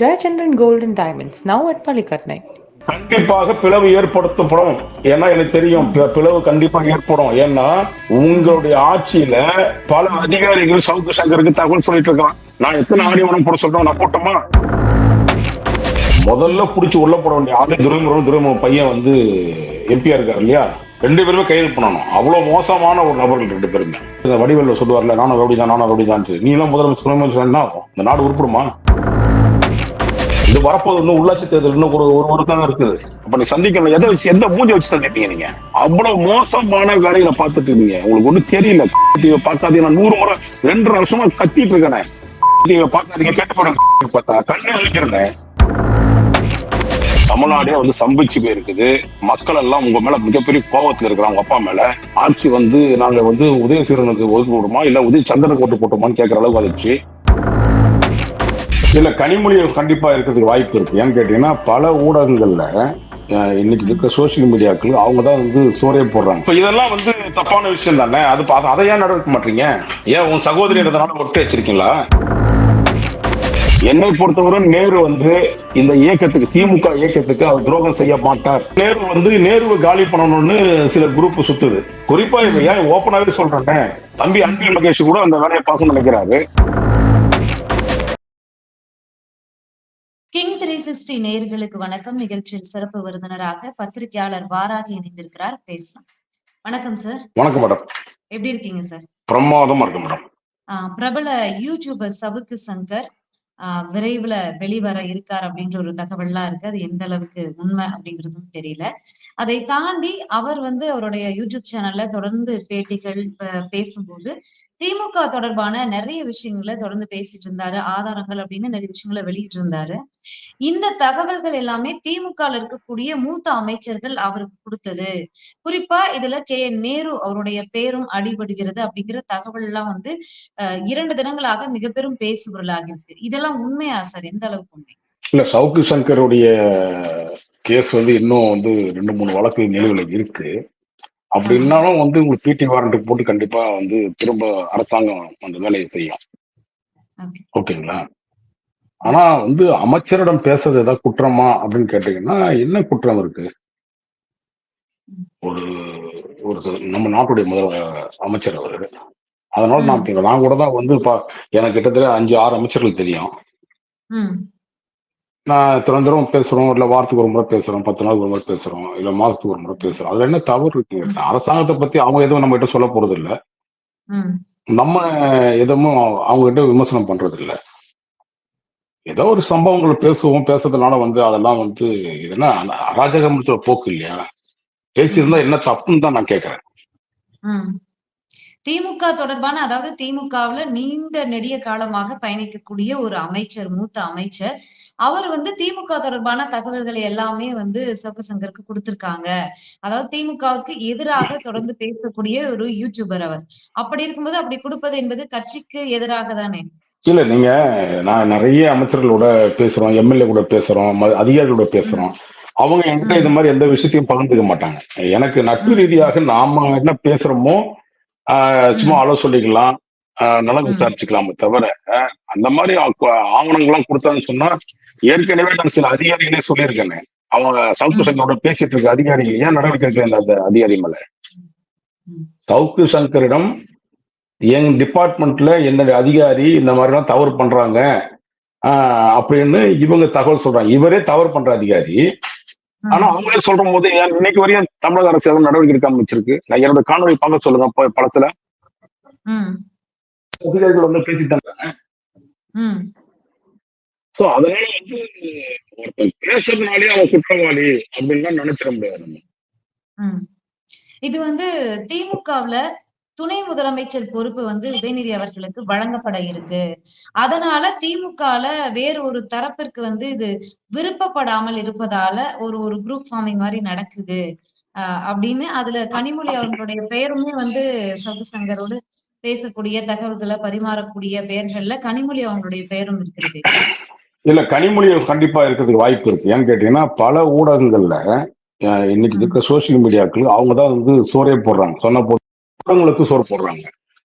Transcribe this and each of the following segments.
Jayachandran golden and Diamonds, now at கண்டிப்பாக பிளவு ஏற்படுத்தப்படும். ஏன்னா எனக்கு தெரியும் பிளவு கண்டிப்பா ஏற்படும். ஏன்னா உங்களுடைய ஆட்சியில பல அதிகாரிகள் சவுக்கு சங்கருக்கு தகவல் சொல்லிட்டு இருக்கான் நான் எத்தனை ஆடியோனம் போட சொல்றேன் நான் போட்டோமா? முதல்ல புடிச்சு உள்ள போட வேண்டிய ஆளு துரைமுருகன் துரைமுருகன் பையன் வந்து எம்பியா இருக்காரு இல்லையா? ரெண்டு பேருமே கைது பண்ணணும். அவ்வளவு மோசமான ஒரு நபர்கள் ரெண்டு பேருமே. இந்த வடிவேல சொல்லுவார்ல நானும் ரவுடிதான் நானும் அப்படிதான் நீ எல்லாம் முதலமைச்சர் துணைமுதலமைச்சர் என்ன ஆகும்? இந்த நாடு உருப்படுமா? இது வரப்போது இன்னும் உள்ளாட்சி தேர்தல் இன்னும் ஒரு ஒரு வருஷம் தான் இருக்குது. அப்ப நீ சந்திக்கணும். எதை வச்சு எந்த மூஞ்சி வச்சு சந்திப்பீங்க நீங்க? அவ்வளவு மோசமான வேலைகளை பார்த்துட்டு இருக்கீங்க. உங்களுக்கு ஒண்ணும் தெரியல. டிவி பார்க்காதீங்க. நான் நூறு முறை ரெண்டு வருஷமா கத்திட்டு இருக்கேன். டிவி பார்க்காதீங்க. கேட்டு போறேன் பார்த்தா கண்ணு அழிக்கிறேன் தமிழ்நாடே வந்து சம்பிச்சு போயிருக்குது. மக்கள் எல்லாம் உங்க மேல மிகப்பெரிய கோபத்துல இருக்கிறாங்க. உங்க அப்பா மேல. ஆட்சி வந்து நாங்க வந்து உதயசீரனுக்கு ஒதுக்கி விடுமா இல்ல உதய சந்திரனுக்கு ஓட்டு போட்டோமான்னு கேட்கற அளவுக்கு வந்துச்சு இல்ல கனிமொழி கண்டிப்பா இருக்கிறதுக்கு வாய்ப்பு இருக்கு. ஏன்னு கேட்டீங்கன்னா பல ஊடகங்கள்ல இன்னைக்கு இருக்க சோசியல் மீடியாக்கள் அவங்க தான் வந்து சோரே போடுறாங்க. இப்ப இதெல்லாம் வந்து தப்பான விஷயம் தானே? அது அதை ஏன் நடக்க மாட்டீங்க? ஏன் உன் சகோதரின்றதுனால ஒட்டு வச்சிருக்கீங்களா? என்னை பொறுத்தவரை நேரு வந்து இந்த இயக்கத்துக்கு திமுக இயக்கத்துக்கு அவர் துரோகம் செய்ய மாட்டார். நேரு வந்து நேருவை காலி பண்ணணும்னு சில குரூப் சுத்துது. குறிப்பா இப்ப ஏன் ஓப்பனாவே சொல்றேன் தம்பி அன்பில் மகேஷ் கூட அந்த வேலையை பார்க்கணும்னு நினைக்கிறாரு. கிங் த்ரீ சிக்ஸ்டி நேயர்களுக்கு வணக்கம். நிகழ்ச்சியில் சிறப்பு விருந்தினராக பத்திரிகையாளர் வாராகி இணைந்திருக்கிறார். பேசலாம். வணக்கம் சார் வணக்கம் மேடம் எப்படி இருக்கீங்க சார் பிரமாதமா இருக்கு மேடம் பிரபல யூடியூபர் சவுக்கு சங்கர் ஆஹ் விரைவுல வெளிவர இருக்கார் அப்படின்ற ஒரு தகவல்லாம் இருக்கு. அது எந்த அளவுக்கு உண்மை அப்படிங்கிறதும் தெரியல. அதை தாண்டி அவர் வந்து அவருடைய யூடியூப் சேனல்ல தொடர்ந்து பேட்டிகள் பேசும்போது திமுக தொடர்பான நிறைய விஷயங்களை தொடர்ந்து பேசிட்டு இருந்தாரு ஆதாரங்கள் அப்படின்னு நிறைய விஷயங்களை வெளியிட்டு இருந்தாரு. இந்த தகவல்கள் எல்லாமே திமுகல இருக்கக்கூடிய மூத்த அமைச்சர்கள் அவருக்கு கொடுத்தது. குறிப்பா இதுல கே. என். நேரு அவருடைய பேரும் அடிபடுகிறது அப்படிங்கிற தகவல் எல்லாம் வந்து அஹ், இரண்டு தினங்களாக மிக பெரும் பேசுபொருளாகி இருக்கு. இதெல்லாம் உண்மையா சார்? எந்த அளவுக்கு உண்மை? இல்ல சவுக்கு சங்கருடைய கேஸ் வந்து இன்னும் வந்து ரெண்டு மூணு வழக்கு நிலுவையில் இருக்கு. அப்படி இருந்தாலும் வந்து உங்களுக்கு பிடி வாரண்ட் போட்டு கண்டிப்பா வந்து திரும்ப அரசாங்கம் அந்த வேலையை செய்யும். ஓகேங்களா ஆனா வந்து அமைச்சரிடம் பேசுறது ஏதாவது குற்றமா அப்படின்னு கேட்டீங்கன்னா என்ன குற்றம் இருக்கு? ஒரு ஒரு நம்ம நாட்டுடைய முதல் அமைச்சர் அவரு. அதனால நான் நான் கூட தான் வந்து எனக்கு கிட்டத்தட்ட அஞ்சு ஆறு அமைச்சர்கள் தெரியும். நான் திறந்தரும் பேசுறோம் இல்ல வாரத்துக்கு ஒரு முறை பேசுறோம் பத்து நாளுக்கு ஒரு முறை பேசுறோம் இல்ல மாசத்துக்கு ஒரு முறை பேசுறோம். அதுல என்ன தவறு இருக்கு அரசாங்கத்தை பத்தி அவங்க எதுவும் நம்ம கிட்ட சொல்ல போறது இல்ல நம்ம எதுவும் அவங்க கிட்ட விமர்சனம் பண்றது இல்ல ஏதோ ஒரு சம்பவங்கள் பேசுவோம் பேசுறதுனால வந்து அதெல்லாம் வந்து என்ன அராஜகம் போக்கு இல்லையா? பேசியிருந்தா என்ன தப்புன்னு தான் நான் கேக்குறேன். திமுக தொடர்பான அதாவது திமுகவுல நீண்ட நெடிய காலமாக பயணிக்கக்கூடிய ஒரு அமைச்சர் மூத்த அமைச்சர் அவர் வந்து திமுக தொடர்பான தகவல்களை எல்லாமே வந்து சிவசங்கருக்கு கொடுத்திருக்காங்க. அதாவது திமுகவுக்கு எதிராக தொடர்ந்து பேசக்கூடிய ஒரு யூடியூபர் அவர். அப்படி இருக்கும்போது அப்படி கொடுப்பது என்பது கட்சிக்கு எதிராக தானே? இல்ல நீங்க நான் நிறைய அமைச்சர்களோட பேசுறோம் எம்எல்ஏ கூட பேசுறோம் அதிகாரிகளோட பேசுறோம். அவங்க என்கிட்ட இந்த மாதிரி எந்த விஷயத்தையும் பகிர்ந்துக்க மாட்டாங்க. எனக்கு நட்பு ரீதியாக நாம என்ன பேசுறோமோ சும்மா அளவு ம். விசாரிச்சுக்கலாமே தவிர அந்த மாதிரி ஆவணங்கள்லாம் கொடுத்தான்னு சொன்னா ஏற்கனவே நான் சில அதிகாரிகளே சொல்லியிருக்கேனே. அவங்க சவுக்கு. சங்கரோட பேசிட்டு இருக்க அதிகாரிகள் ஏன் நடவடிக்கை எடுக்கல அந்த அதிகாரி மேல. சவுக்கு சங்கரிடம் என் டிபார்ட்மெண்ட்ல என்னுடைய அதிகாரி இந்த மாதிரிலாம் தவறு பண்றாங்க. ஆஹ் அப்படின்னு இவங்க தகவல் சொல்றாங்க. இவரே தவறு பண்ற அதிகாரி. ஆனா அவங்களே சொல்ற போது இன்னைக்கு வரையும் தமிழக அரசு நடவடிக்கை எடுக்காம வச்சிருக்கு? நான் என்னோட காணொலி பார்க்க சொல்லுங்க படத்துல. உம் அதிகாரிகள் வந்து பேசிட்டாங்க சோ அதனால வந்து ஒருத்தன் பேசுறதுனாலே அவன் குற்றவாளி அப்படின்னு நினைச்சிட முடியாது நம்ம. இது வந்து திமுகவுல துணை முதலமைச்சர் பொறுப்பு வந்து உதயநிதி அவர்களுக்கு வழங்கப்பட இருக்கு. அதனால திமுகல வேறு ஒரு தரப்பிற்கு வந்து இது விருப்பப்படாமல் இருப்பதால ஒரு ஒரு குரூப் ஃபார்மிங் மாதிரி நடக்குது. அப்படின்னு அதுல கனிமொழி அவர்களுடைய பெயருமே வந்து சவுக்கு சங்கரோடு பேசக்கூடிய தகவல்களை பரிமாறக்கூடிய பெயர்கள்ல கனிமொழி அவங்களுடைய பெயரும் இருக்கிறது. இல்ல கனிமொழி கண்டிப்பா இருக்கிறதுக்கு வாய்ப்பு இருக்கு. ஏன்னு கேட்டீங்கன்னா பல ஊடகங்கள்ல இன்னைக்கு இருக்க சோசியல் மீடியாக்கள் அவங்க தான் வந்து சோரே போடுறாங்க. சொன்ன போது ஊடகங்களுக்கு சோறு போடுறாங்க.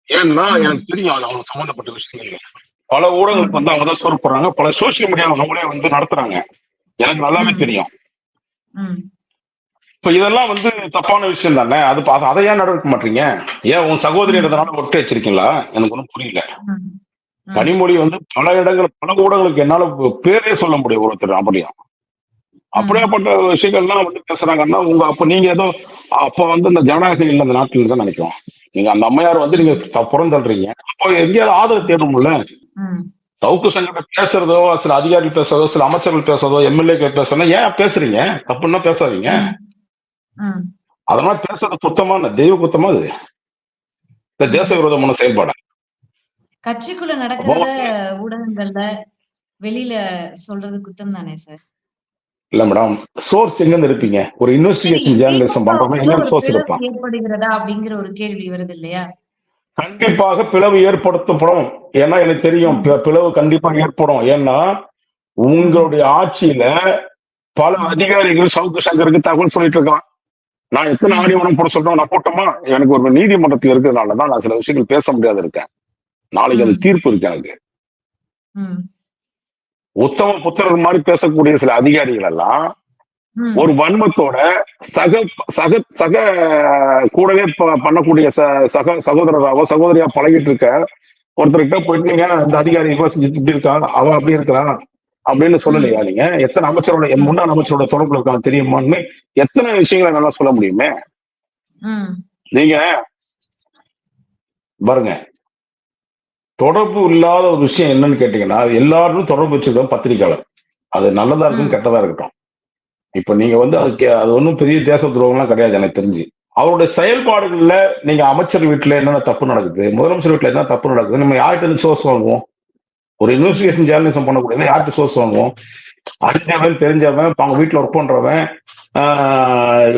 ஏன்னா. எனக்கு தெரியும் அது அவங்க சம்பந்தப்பட்ட விஷயங்கள். பல ஊடகங்களுக்கு வந்து அவங்க தான் சோறு போடுறாங்க. பல சோசியல் மீடியா அவங்களே வந்து நடத்துறாங்க. எனக்கு நல்லாவே. தெரியும். இப்ப இதெல்லாம் வந்து தப்பான விஷயம் தானே அது அதை ஏன் நடக்க மாட்டீங்க? ஏன் உன் சகோதரின்றதுனால ஒட்டு வச்சிருக்கீங்களா? எனக்கு ஒன்றும் புரியல. கனிமொழி வந்து பல இடங்கள் பல ஊடகங்களுக்கு என்னால பேரே சொல்ல முடியும் ஒருத்தர் அப்படியும். அப்படியாப்பட்ட விஷயங்கள்லாம் வந்து பேசுறாங்கன்னா உங்க அப்ப நீங்க ஏதோ அப்ப வந்து இந்த ஜனநாயகம் இல்லை அந்த நாட்டில் தான் நினைக்கிறோம். நீங்க அந்த அம்மையார் வந்து நீங்க புறந்தள்ளுறீங்க அப்போ எங்கேயாவது ஆதரவு தேடணும்ல ம். சவுக்கு சங்கத்தை பேசுறதோ சில அதிகாரிகள் பேசுறதோ சில அமைச்சர்கள் பேசுறதோ எம்எல்ஏக்கள் பேசுறதோ ஏன் பேசுறீங்க? தப்புன்னா பேசாதீங்க. அதெல்லாம் பேசுறது குத்தமா என்ன? தெய்வ குத்தமா இது. இந்த தேச விரோதமான செயல்பாடு. கட்சிக்குள்ள நடக்கிறத ஊடகங்கள்ல வெளியில சொல்றது குத்தம் தானே சார்? இல்ல மேடம் சோர்ஸ் எங்க இருப்பீங்க ஒரு இன்வெஸ்டிகேஷன் ஜேர்னலிசம் பண்றோம்னா எங்க ஒரு சோர்ஸ் இருப்பான் ஏற்படுகிறதா அப்படிங்கிற ஒரு கேள்வி வருது இல்லையா? கண்டிப்பாக பிளவு ஏற்படுத்தப்படும் ஏன்னா எனக்கு தெரியும் பிளவு கண்டிப்பா ஏற்படும். ஏன்னா உங்களுடைய ஆட்சியில பல அதிகாரிகள் சவுக்கு சங்கருக்கு தகவல் சொல்லிட்டு இருக்கான் நான் எத்தனை ஆடியோனம் போட சொல்றேன் நான் போட்டோமா? எனக்கு ஒரு நீதிமன்றத்தில் இருக்கிறதுனால தான் நான் சில விஷயங்கள் பேச முடியாது இருக்கேன். நாளைக்கு அது. தீர்ப்பு இருக்கு எனக்கு. உத்தம புத்திரர் மாதிரி பேசக்கூடிய சில அதிகாரிகள் எல்லாம் ஒரு வன்மத்தோட சக சக சக கூடவே பண்ணக்கூடிய சக சகோதரராவோ சகோதரியா பழகிட்டு இருக்க ஒருத்தர்கிட்ட போயிட்டு நீங்க இந்த அதிகாரி இப்படி இருக்கா அவ அப்படி இருக்கிறான். அப்படின்னு சொல்லலையா நீங்க? எத்தனை அமைச்சரோட முன்னாள் அமைச்சரோட தொடர்புல இருக்காங்க தெரியுமான்னு எத்தனை விஷயங்களை நல்லா சொல்ல முடியுமே? நீங்க பாருங்க. தொடர்பு இல்லாத ஒரு விஷயம் என்னன்னு கேட்டீங்கன்னா எல்லாரும் தொடர்பு வச்சிருக்கோம் பத்திரிக்கையாளர் அது நல்லதா இருக்கும். கெட்டதா இருக்கட்டும். இப்ப நீங்க வந்து அதுக்கு அது ஒன்றும் பெரிய தேச துரோகம்லாம் கிடையாது எனக்கு தெரிஞ்சு. அவருடைய செயல்பாடுகள்ல நீங்க அமைச்சர் வீட்டுல என்னென்ன தப்பு நடக்குது முதலமைச்சர் வீட்டுல என்ன தப்பு நடக்குது நம்ம யார்கிட்ட இருந்து சோர்ஸ் வாங்குவோம்? ஒரு இன்வெஸ்டிகேஷன் ஜேர்னலிசம் பண்ணக்கூடியது யார்கிட்ட சோர்ஸ் வாங்குவோம்? அறிஞ்சவன் தெரிஞ்சவன் அவங்க வீட்டுல ஒர்க் பண்றவன்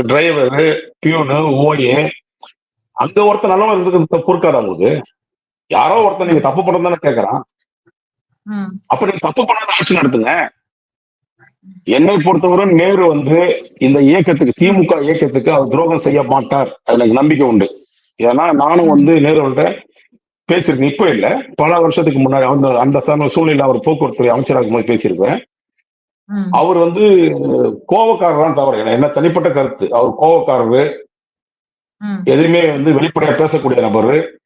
டிரைவரு பியூனு ஓஏ அங்க ஒருத்தன் நல்லவன் இருக்கு பொறுக்காது அவங்களுக்கு யாரோ ஒருத்தன் நீங்க தப்பு பண்ண தானே கேக்குறான். ம். அப்ப நீங்க தப்பு பண்ணாத ஆட்சி நடத்துங்க. என்னை பொறுத்தவரை நேரு வந்து இந்த இயக்கத்துக்கு திமுக இயக்கத்துக்கு அவர் துரோகம் செய்ய மாட்டார். அது எனக்கு நம்பிக்கை உண்டு. ஏன்னா நானும் வந்து நேருவோட பேசியிருக்கேன். இப்ப இல்ல. பல வருஷத்துக்கு முன்னாடி அந்த அந்த சூழ்நிலை அவர் போக்குவரத்து அமைச்சராக இருக்கும்போது பேசியிருக்கேன். ம். அவர் வந்து கோவக்காரர் தான் தவறு என்ன- தனிப்பட்ட கருத்து. அவர் கோவக்காரரு. எதுவுமே வந்து வெளிப்படையா பேசக்கூடிய நபர்.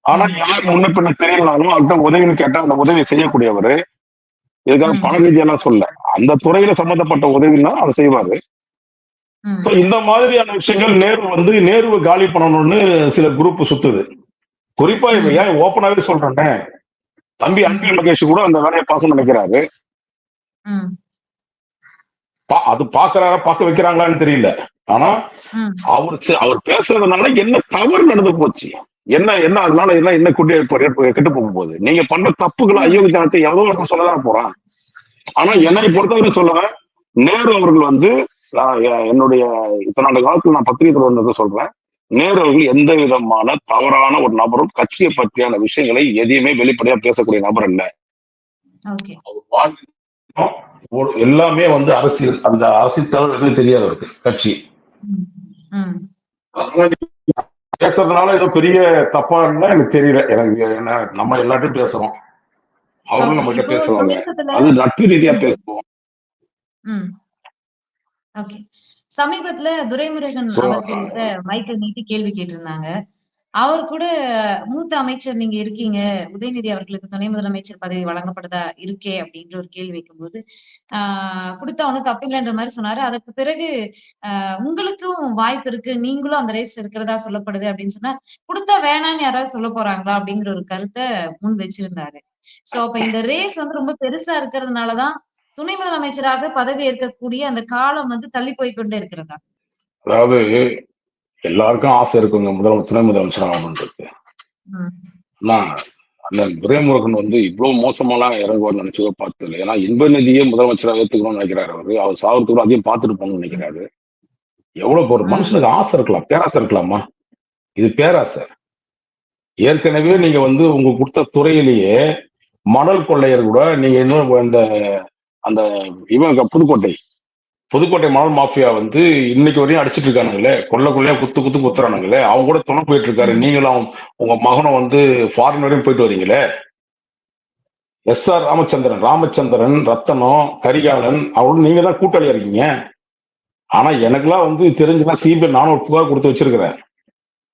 ஆனா யார் முன்ன பின்ன தெரியலனாலும் அவர்கிட்ட உதவின்னு கேட்டா அந்த உதவி செய்யக்கூடியவர். இதுக்காக. பண ரீதியெல்லாம் சொல்ல? அந்த துறையில சம்பந்தப்பட்ட உதவின்னா அதை செய்வாரு. இந்த மாதிரியான விஷயங்கள் நேரு வந்து நேருவை காலி பண்ணணும்னு சில குரூப் சுத்துது. குறிப்பா இப்ப. ஏன் ஓப்பனாவே சொல்றேன்னே தம்பி அன்பில் மகேஷ் கூட அந்த வேலையை பார்க்கணும்னு நினைக்கிறாரு. அது பாக்குறாரா பார்க்க வைக்கிறாங்களான்னு தெரியல. ஆனா அவர் அவர் பேசுறதுனால என்ன தவறு நடந்து போச்சு? என்ன என்ன அதனால என்ன என்ன குட்டி கெட்டு போக போகுது? நீங்க பண்ற தப்புகளை அயோக்கியத்தனத்தை எவ்வளவு ஒருத்தன் சொல்லதான் போறான். ஆனா என்னை பொறுத்தவரை சொல்லுவேன் நேரு அவர்கள் வந்து என்னுடைய இத்தனை காலத்துல நான் பத்திரிகை தொடர்ந்து சொல்றேன். நேரு அவர்கள் எந்த விதமான தவறான ஒரு நபரும் கட்சியை பற்றியான விஷயங்களை எதையுமே வெளிப்படையா பேசக்கூடிய நபர் ஒரு- எல்லாமே வந்து அரசியல் அந்த அரசியல் தவிர எதுவும் தெரியாது அவருக்கு கட்சி. பேசுறதுனால ஏதோ பெரிய தப்பா இருந்தா எனக்கு தெரியல. எனக்கு என்ன நம்ம எல்லாத்தையும் பேசுறோம். Okay, நம்ம கிட்ட பேசுவாங்க. அது நட்பு ரீதியா பேசுவோம். சமீபத்துல துரைமுருகன் So, அவர்கள்ட்ட மைக்கை நீட்டி கேள்வி கேட்டிருந்தாங்க. அவர் கூட மூத்த அமைச்சர் நீங்க இருக்கீங்க. உதயநிதி அவர்களுக்கு துணை முதலமைச்சர் பதவி வழங்கப்படுதா இருக்கே அப்படின்ற ஒரு கேள்வி வைக்கும்போது ஆஹ் கொடுத்தா ஒண்ணும் தப்பில்லைன்ற மாதிரி சொன்னாரு. அதற்கு பிறகு ஆஹ் உங்களுக்கும் வாய்ப்பு இருக்கு. நீங்களும் அந்த ரேஸ்ல இருக்கிறதா சொல்லப்படுது அப்படின்னு சொன்னா கொடுத்தா வேணாம்னு யாராவது சொல்ல போறாங்களா அப்படிங்கிற ஒரு கருத்தை முன் வச்சிருந்தாரு. சோ அப்ப இந்த ரேஸ் வந்து ரொம்ப பெருசா இருக்கிறதுனாலதான் துணை முதலமைச்சராக பதவி ஏற்கக்கூடிய அந்த காலம் வந்து தள்ளி போய் கொண்டே இருக்கிறதா? அதாவது எல்லாருக்கும் ஆசை இருக்குங்க முதல் துணை முதலமைச்சர் ஆகணுன்றது. ஆனா அந்த துரைமுருகன் வந்து இவ்வளவு மோசமாலாம் இறங்குவார்னு நினைச்சதோ பார்த்ததில்லை ஏன்னா இன்ப நிதியே முதலமைச்சராக ஏத்துக்கணும்னு நினைக்கிறாரு அவரு. அவர் சாவத்துக்கு அதையும் பார்த்துட்டு போகணும்னு நினைக்கிறாரு. எவ்வளவு ஒரு. மனுஷனுக்கு ஆசை இருக்கலாம். பேராசை இருக்கலாமா? இது பேராசை. ஏற்கனவே நீங்க வந்து உங்க கொடுத்த துறையிலேயே மணல் கொள்ளையர் கூட நீங்க இன்னும் இந்த அந்த இவங்க புதுக்கோட்டை. புதுக்கோட்டை மணல் மாஃபியா வந்து இன்னைக்கு வரையும் அடிச்சிட்டு இருக்கானுங்களே. கொள்ள கொள்ளையா குத்து குத்து குத்துறானுங்களே. அவங்க கூட துணை போயிட்டு இருக்காரு. நீங்களும் உங்க மகனும் வந்து ஃபாரின் வரையும் போயிட்டு வரீங்களே? எஸ் ஆர் ராமச்சந்திரன் ராமச்சந்திரன் ரத்தனம் கரிகாலன் அவரும் நீங்க தான் கூட்டாளியா இருக்கீங்க. ஆனா எனக்கெல்லாம் வந்து தெரிஞ்சுதான் சிபிஐ நானும் ஒரு புகார் கொடுத்து வச்சிருக்கிறேன்.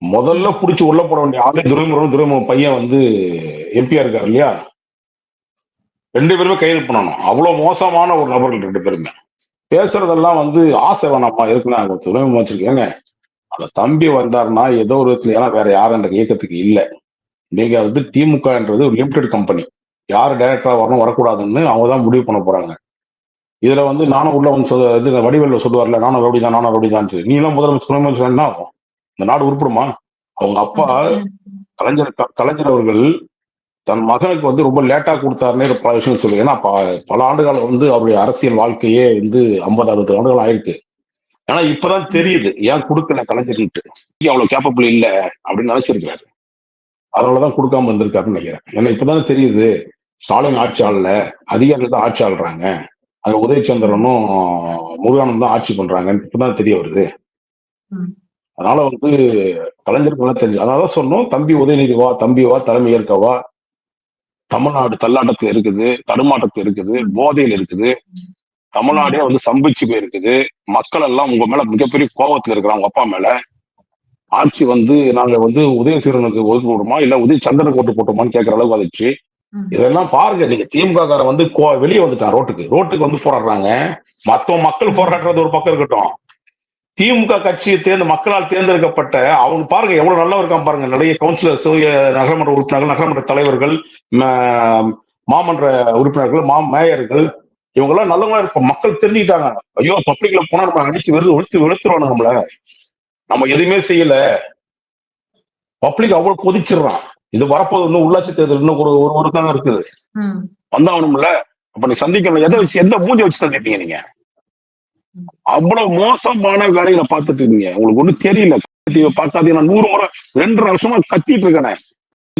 முதல்ல புடிச்சு உள்ள போட வேண்டிய ஆளே துரைமுருகன் துரைமுருகன் பையன் வந்து எம்பியா இருக்காரு இல்லையா? ரெண்டு பேருமே கைது பண்ணணும். அவ்வளவு மோசமான ஒரு நபர்கள் ரெண்டு பேருமே. பேசுறதெல்லாம் வந்து ஆசை வேணாமா? எதுக்கு நான் துறைமுகம் வச்சிருக்கேங்க அந்த தம்பி வந்தாருன்னா ஏதோ ஒரு விதத்துல ஏன்னா வேற யாரும் அந்த இயக்கத்துக்கு இல்ல. நீங்க வந்து திமுகன்றது ஒரு லிமிடெட் கம்பெனி யார் டைரக்டரா வரணும் வரக்கூடாதுன்னு அவங்க தான் முடிவு பண்ண போறாங்க. இதுல வந்து நானும் உள்ள வந்து இது வடிவேல சொல்லுவார்ல நானும் ரவுடி தான் நானும் ரவுடி தான் நீ எல்லாம் முதலமைச்சர் துணைமுதலமைச்சர் என்ன ஆகும்? இந்த நாடு உருப்படுமா? அவங்க அப்பா கலைஞர் கலைஞர் அவர்கள் தன் மகனுக்கு வந்து ரொம்ப லேட்டா கொடுத்தாருன்னே பல விஷயம் சொல்லுவேன் ஏன்னா பல ஆண்டுகள் வந்து அவருடைய அரசியல் வாழ்க்கையே வந்து ஐம்பது அறுபது ஆண்டுகள் ஆயிருக்கு. ஆனா இப்பதான் தெரியுது. ஏன் கொடுக்கல கலைஞர்ன்ட்டு அவ்வளவு கேப்பபிள் இல்ல அப்படின்னு நினைச்சிருக்காரு அதனாலதான் கொடுக்காம இருந்திருக்காருன்னு நினைக்கிறேன். ஏன்னா இப்பதானே தெரியுது. ஸ்டாலின் ஆட்சி ஆளல. அதிகாரிகள் தான் ஆட்சி ஆள்றாங்க. அங்க உதயச்சந்திரனும் முருகானந்தம் தான் ஆட்சி பண்றாங்கன்னு இப்பதான் தெரிய வருது. அதனால வந்து கலைஞருக்கு நல்லா தெரிஞ்சு அதனாலதான் சொன்னோம். தம்பி உதயநிதி வா தம்பி வா தலைமை ஏற்கவா தமிழ்நாடு தள்ளாட்டத்துல இருக்குது தடுமாட்டத்துல இருக்குது போதையில் இருக்குது. தமிழ்நாடே வந்து சம்பிச்சு போயிருக்குது. மக்கள் எல்லாம் உங்க மேல மிகப்பெரிய கோபத்துல இருக்கிறாங்க உங்க அப்பா மேல. ஆட்சி வந்து நாங்க வந்து உதயசீரனுக்கு ஒதுக்கு விடுமா இல்ல உதய சந்திரனுக்கு ஓட்டு போட்டோமான்னு கேட்கற அளவுக்கு வந்துச்சு. இதெல்லாம் பாருங்க நீங்க திமுக காரன் வந்து வெளியே வந்துட்டான் ரோட்டுக்கு. ரோட்டுக்கு வந்து போராடுறாங்க. மத்த மக்கள் போராடுறது ஒரு பக்கம் இருக்கட்டும். திமுக கட்சியை தேர்ந்து மக்களால் தேர்ந்தெடுக்கப்பட்ட அவங்க பாருங்க எவ்வளவு நல்லா இருக்கான் பாருங்க. நிறைய கவுன்சிலர்ஸ் நகரமன்ற உறுப்பினர்கள் நகரமன்ற தலைவர்கள் மாமன்ற உறுப்பினர்கள் மா மேயர்கள் இவங்க எல்லாம் நல்லவங்களா இருப்போம் மக்கள் தெரிஞ்சுக்கிட்டாங்க. ஐயோ பப்ளிக்ல போனா நம்ம அடிச்சு வெறுத்து வெளுத்து வெளுத்துருவாங்க நம்மள. நம்ம எதுவுமே செய்யல. பப்ளிக் அவ்வளவு கொதிச்சிடுறான். இது வரப்போது இன்னும் உள்ளாட்சி தேர்தல் இன்னும் ஒரு ஒரு தான் இருக்குது. வந்தாகணும்ல. அப்ப நீ சந்திக்கணும். எதை வச்சு எந்த மூஞ்ச வச்சு சந்திப்பீங்க நீங்க? அவ்வளவு மோசமான வேலைகளை பார்த்துட்டு இருந்தீங்க. உங்களுக்கு ஒண்ணு தெரியல. டிவியை பார்க்காதீங்க. நான் நூறு முறை ரெண்டு வருஷமா கத்திட்டு இருக்கேன்.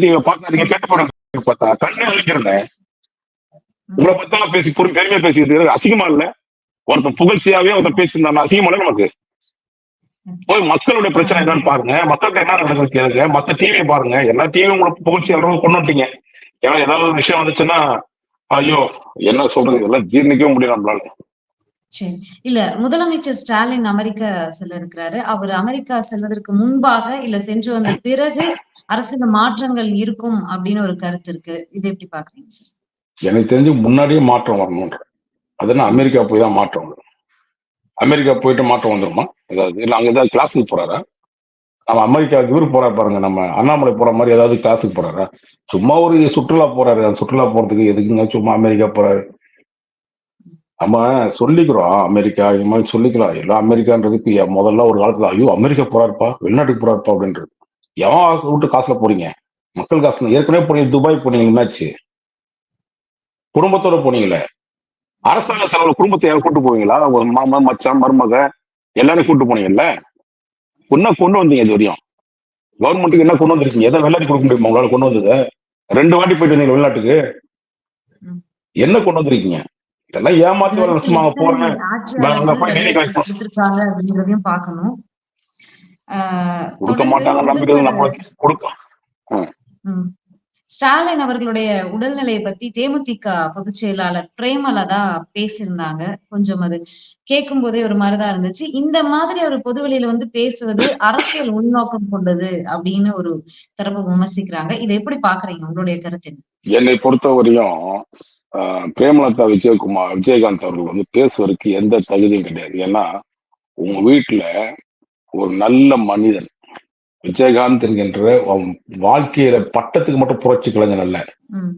டிவியை பார்க்காதீங்க. கேட்டு போறேன் பார்த்தா கண்ணு அழிக்கிறேன். உங்களை பத்தி பேசி பொறுமை பெருமையா பேசிட்டு அசிங்கமா இல்ல. ஒருத்தன் புகழ்ச்சியாவே ஒருத்தன் பேசியிருந்தாங்க அசிங்கமா இல்ல நமக்கு. போய் மக்களுடைய பிரச்சனை என்னன்னு பாருங்க. மக்களுக்கு என்ன நடக்குது கேளுங்க. மத்த டிவியை பாருங்க. எல்லா டிவியும் உங்களுக்கு புகழ்ச்சி எல்லாரும் கொண்டு வந்துட்டீங்க. ஏன்னா ஏதாவது ஒரு விஷயம் வந்துச்சுன்னா ஐயோ என்ன சொல்றது? இதெல்லாம் ஜீர்ணிக்கவும் முடியல நம்மளால. சரி இல்ல முதலமைச்சர் ஸ்டாலின் அமெரிக்கா செல்ல இருக்கிறாரு. அவர் அமெரிக்கா செல்வதற்கு முன்பாக இல்ல சென்று வந்த பிறகு அரசியல் மாற்றங்கள் இருக்கும் அப்படின்னு ஒரு கருத்து இருக்கு. இது எப்படி பாக்குறீங்க சார்? எனக்கு தெரிஞ்சு முன்னாடியே மாற்றம் வரணும்ன்ற அதுனா அமெரிக்கா போய் தான் மாற்றம் வரும். அமெரிக்கா போயிட்டு மாற்றம் வந்துருமா? ஏதாவது இல்ல அங்க ஏதாவது கிளாஸுக்கு போறாரா? நம்ம அமெரிக்காவுக்கு இவரு போறா பாருங்க நம்ம அண்ணாமலை போற மாதிரி ஏதாவது கிளாஸுக்கு போறாரா? சும்மா ஒரு சுற்றுலா போறாரு. அந்த சுற்றுலா போறதுக்கு எதுக்குங்க சும்மா அமெரிக்கா போறாரு? நம்ம சொல்லிக்கிறோம். அமெரிக்கா இது மாதிரி சொல்லிக்கலாம் எல்லாம் அமெரிக்கான்றதுக்கு எ- முதல்ல ஒரு காலத்துல ஐயோ அமெரிக்கா போறாருப்பா வெளிநாட்டுக்கு போறாருப்பா அப்படின்றது. எவன் விட்டு காசுல போறீங்க. மக்கள் காசுல ஏற்கனவே போனீங்க துபாய் போனீங்க என்னாச்சு? குடும்பத்தோட போனீங்களே. அரசாங்க செலவுல குடும்பத்தை யாரும் கூட்டு போவீங்களா? ஒரு மாமன் மச்சான் மருமக எல்லாரும் கூட்டு போனீங்கல்ல? என்ன கொண்டு வந்தீங்க இது வரையும்? கவர்மெண்ட்டுக்கு என்ன கொண்டு வந்திருக்கீங்க? எதை வெள்ளாடி கொடுக்க முடியுமா? உங்களால கொண்டு வந்தது? ரெண்டு வாட்டி போயிட்டு வந்தீங்க வெளிநாட்டுக்கு. என்ன கொண்டு வந்திருக்கீங்க? இதெல்லாம் ஏமாத்தி வர சும்மா அங்க போறேன். அப்படின்றதையும் பார்க்கணும். ஆஹ் கொடுக்க மாட்டாங்க நம்பிக்கை நம்மளுக்கு கொடுக்க ம். ஸ்டாலின் அவர்களுடைய உடல்நிலையை பத்தி தேமுதிக பொதுச் செயலாளர் பிரேமலதா பேசியிருந்தாங்க. கொஞ்சம் அது கேட்கும் போதே ஒரு மாதிரிதான் இருந்துச்சு. இந்த மாதிரி ஒரு பொதுவெளியில வந்து பேசுவது அரசியல் உள்நோக்கம் கொண்டது அப்படின்னு ஒரு தரப்பு விமர்சிக்கிறாங்க. இதை எப்படி பாக்குறீங்க உங்களுடைய கருத்து என்ன? ஆஹ், பிரேமலதா விஜயகுமார் விஜயகாந்த் அவர்கள் வந்து பேசுவதற்கு எந்த தகுதியும் கிடையாது. ஏன்னா உங்க வீட்டுல ஒரு நல்ல மனிதன் விஜயகாந்த் என்கின்ற வாழ்க்கையில பட்டத்துக்கு மட்டும் புரட்சி கலைஞன் அல்ல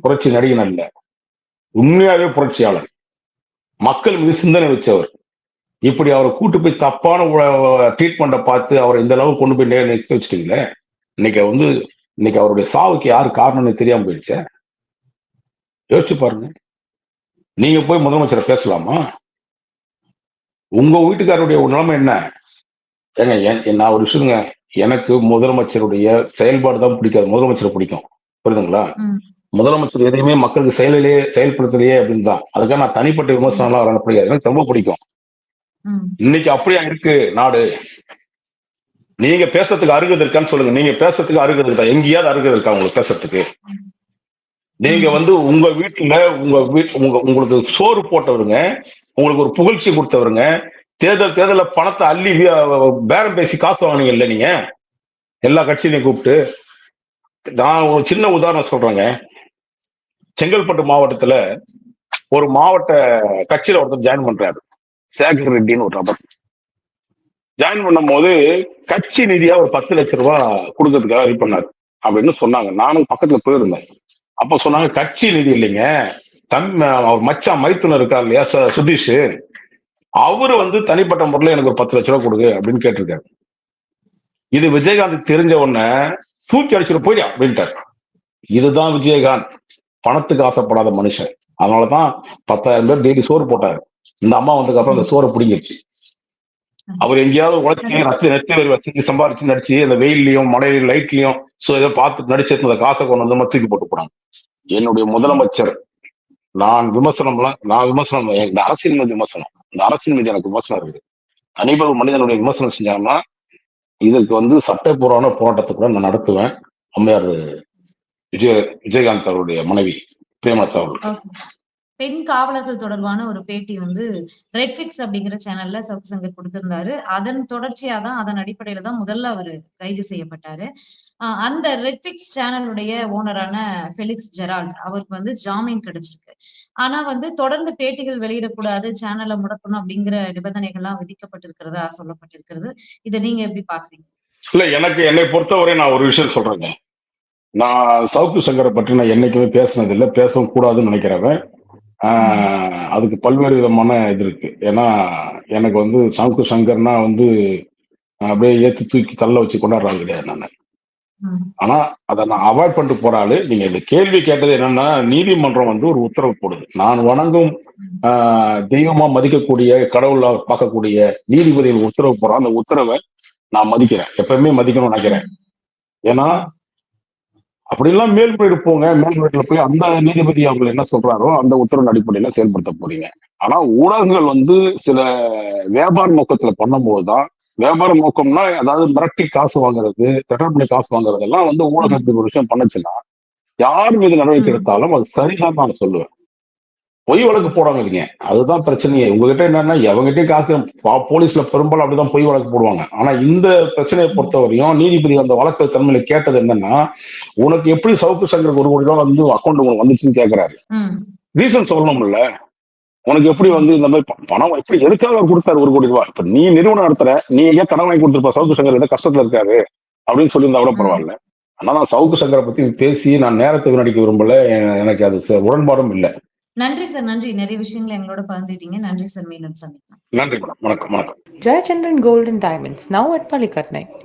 புரட்சி நடிகன் அல்ல உண்மையாவே புரட்சியாளர் மக்கள் மீது சிந்தனை வச்சவர். இப்படி அவரை கூட்டு போய் தப்பான ட்ரீட்மெண்ட்டை பார்த்து அவரை இந்த அளவுக்கு கொண்டு போய் நே- நிக்க வச்சிட்டீங்களே இன்னைக்கு வந்து இன்னைக்கு அவருடைய சாவுக்கு யார் காரணம்னு தெரியாம போயிடுச்சே? யோசிச்சு பாருங்க. நீங்க போய் முதலமைச்சரை பேசலாமா? உங்க வீட்டுக்காரருடைய நிலைமை என்ன? ஏங்க நான் ஒரு விஷயங்க எனக்கு முதலமைச்சருடைய செயல்பாடு தான் பிடிக்காது. முதலமைச்சரை பிடிக்கும். புரியுதுங்களா. முதலமைச்சர் எதையுமே மக்களுக்கு செயலிலேயே செயல்படுத்தலையே அப்படின்னு தான். அதுக்காக நான் தனிப்பட்ட விமர்சனம்லாம் வர பிடிக்காது. எனக்கு ரொம்ப பிடிக்கும். இன்னைக்கு அப்படியா இருக்கு நாடு? நீங்க பேசுறதுக்கு அருகது இருக்கான்னு சொல்லுங்க. நீங்க பேசுறதுக்கு அருகது இருக்கா? எங்கேயாவது அருகது இருக்கா உங்களுக்கு பேசுறதுக்கு? நீங்க வந்து உங்க வீட்டுல உங்க வீட்டு உங்க உங்களுக்கு சோறு போட்டவருங்க உங்களுக்கு ஒரு புகழ்ச்சி கொடுத்தவருங்க தேர்தல் தேர்தல பணத்தை அள்ளி பேரம் பேசி காசு வாங்கினீங்க இல்ல நீங்க? எல்லா கட்சியிலையும் கூப்பிட்டு. நான் ஒரு சின்ன உதாரணம் சொல்றேங்க. செங்கல்பட்டு மாவட்டத்துல ஒரு மாவட்ட கட்சியில ஒருத்தர் ஜாயின் பண்றாரு. சேகர் ரெட்டின்னு ஒரு நபர். ஜாயின் பண்ணும்போது கட்சி நிதியா ஒரு பத்து லட்ச ரூபாய் கொடுக்கறதுக்காக ரெடி பண்ணாரு. அப்படின்னு சொன்னாங்க. நானும் பக்கத்துல போயிருந்தேன். அப்ப சொன்னாங்க கட்சி நிதி இல்லைங்க. தம் அவர் மச்சான் மைத்துனர் இருக்கார் இல்லையா ச- சுதீஷ்? அவரு வந்து தனிப்பட்ட முறையில் எனக்கு ஒரு பத்து லட்ச ரூபா கொடுங்க அப்படின்னு கேட்டிருக்காரு. இது விஜயகாந்த் தெரிஞ்ச உடனே தூக்கி அடிச்சுட்டு போயிடா அப்படின்ட்டார். இதுதான் விஜயகாந்த். பணத்துக்கு ஆசைப்படாத மனுஷன். அதனாலதான் பத்தாயிரம் பேர் டெய்லி சோறு போட்டாரு. இந்த அம்மா வந்ததுக்கு அப்புறம் அந்த சோறு பிடிங்கிருச்சு. அவர் எங்கேயாவது உழைச்சி ரத்து நெத்தி வரி வச்சு சம்பாரிச்சு நடிச்சு அந்த வெயில்லையும் மழையிலையும் லைட்லயும் சோ இதை பார்த்து நடிச்சு அந்த காசை கொண்டு வந்து தூக்கி போட்டு போனாங்க என்னுடைய முதலமைச்சர் நான் விமர்சனம்லாம் நான் விமர்சனம் இந்த அரசியல் மீது விமர்சனம் இந்த அரசியல் மீது எனக்கு விமர்சனம் இருக்குது. தனிப்பட்ட மனிதனுடைய விமர்சனம் செஞ்சாங்கன்னா இதுக்கு வந்து சட்டப்பூர்வமான போராட்டத்தை கூட நான் நடத்துவேன். அம்மையார் விஜய விஜயகாந்த் அவருடைய மனைவி பிரேமலதா அவர்கள். Okay. பெண் காவலர்கள் தொடர்பான ஒரு பேட்டி வந்து ரெட்ஃபிக்ஸ் அப்படிங்கிற சேனல்ல சவுக்கு சங்கர் கொடுத்திருந்தாரு. அதன் தொடர்ச்சியா தான் அதன் அடிப்படையில தான் முதல்ல அவர் கைது செய்யப்பட்டாரு. அந்த ரெட்ஃபிக்ஸ் சேனலுடைய ஓனரான ஃபெலிக்ஸ் ஜெரால்ட் அவருக்கு வந்து ஜாமீன் கிடைச்சிருக்கு. ஆனா வந்து தொடர்ந்து பேட்டிகள் வெளியிடக்கூடாது சேனலை முடக்கணும் அப்படிங்கிற நிபந்தனைகள்லாம் விதிக்கப்பட்டிருக்கிறதா சொல்லப்பட்டிருக்கிறது. இதை நீங்க எப்படி பாக்குறீங்க இல்ல எனக்கு என்னை பொறுத்தவரை நான் ஒரு விஷயம் சொல்றேங்க. நான் சவுக்கு சங்கரை பற்றி நான் என்னைக்குமே பேசினது இல்லை பேசவும் கூடாதுன்னு நினைக்கிறவன். அதுக்கு பல்வேறு விதமான இது இருக்கு. ஏன்னா எனக்கு வந்து சவுக்கு சங்கர்னா வந்து அப்படியே ஏத்தி தூக்கி தள்ள வச்சு கொண்டாடுறாங்க கிடையாது நான். ஆனா அதை நான் அவாய்ட் பண்ணிட்டு போற ஆளு நீங்க இந்த கேள்வி கேட்டது என்னன்னா நீதிமன்றம் வந்து ஒரு உத்தரவு போடுது. நான் வணங்கும் தெய்வமா மதிக்கக்கூடிய கடவுளா பார்க்கக்கூடிய நீதிபதிகள் உத்தரவு போடுறான் அந்த உத்தரவை நான் மதிக்கிறேன். எப்பவுமே மதிக்கணும்னு நினைக்கிறேன். ஏன்னா அப்படிலாம் மேல்முறையீடு போங்க மேல்முறையீடுல போய் அந்த நீதிபதி அவங்க என்ன சொல்றாரோ அந்த உத்தரவின் அடிப்படையில செயல்படுத்த போறீங்க. ஆனா ஊடகங்கள் வந்து சில வியாபார நோக்கத்துல பண்ணும்போது தான் வியாபார நோக்கம்னா அதாவது மிரட்டி காசு வாங்குறது திட்டம் பண்ணி காசு வாங்குறதெல்லாம் வந்து ஊடகத்துக்கு ஒரு விஷயம் பண்ணுச்சுன்னா யார் மீது நடவடிக்கை. எடுத்தாலும் அது சரிதான் நான் சொல்லுவேன். பொய் வழக்கு போடாதீங்க அதுதான் பிரச்சனையே. உங்ககிட்ட என்னன்னா எவங்கிட்டயும் காசு போலீஸ்ல பெரும்பாலும் அப்படிதான் பொய் வழக்கு போடுவாங்க. ஆனா இந்த பிரச்சனையை பொறுத்தவரையும் நீதிபதி அந்த வழக்கு தன்மையில கேட்டது என்னன்னா உனக்கு எப்படி சவுக்கு சங்கருக்கு ஒரு கோடி ரூபாய் வந்து அக்கௌண்ட் உனக்கு வந்துச்சுன்னு கேக்குறாரு. ரீசன் சொல்லணும்ல. உனக்கு எப்படி வந்து இந்த மாதிரி பணம் எப்படி எதுக்காக அவர் கொடுத்தாரு ஒரு கோடி ரூபாய் இப்ப நீ நிறுவனம் நடத்துற நீ எங்கேயா கடன் வாங்கி கொடுத்துருப்ப? சவுக்கு சங்கர் கஷ்டத்துல இருக்காரு அப்படின்னு சொல்லியிருந்தா கூட பரவாயில்ல. ஆனா நான் சவுக்கு சங்கரை பத்தி பேசி நான் நேரத்தை வீணடிக்க விரும்பல. எனக்கு அது உடன்பாடும் இல்லை. நன்றி சார் நன்றி. நிறைய விஷயங்களை எங்களோட பகிர்ந்துட்டீங்க நன்றி சார் மீண்டும் சந்திக்கலாம். நன்றி மேடம். வணக்கம் வணக்கம். Gold and Diamonds, now at Palikatnai.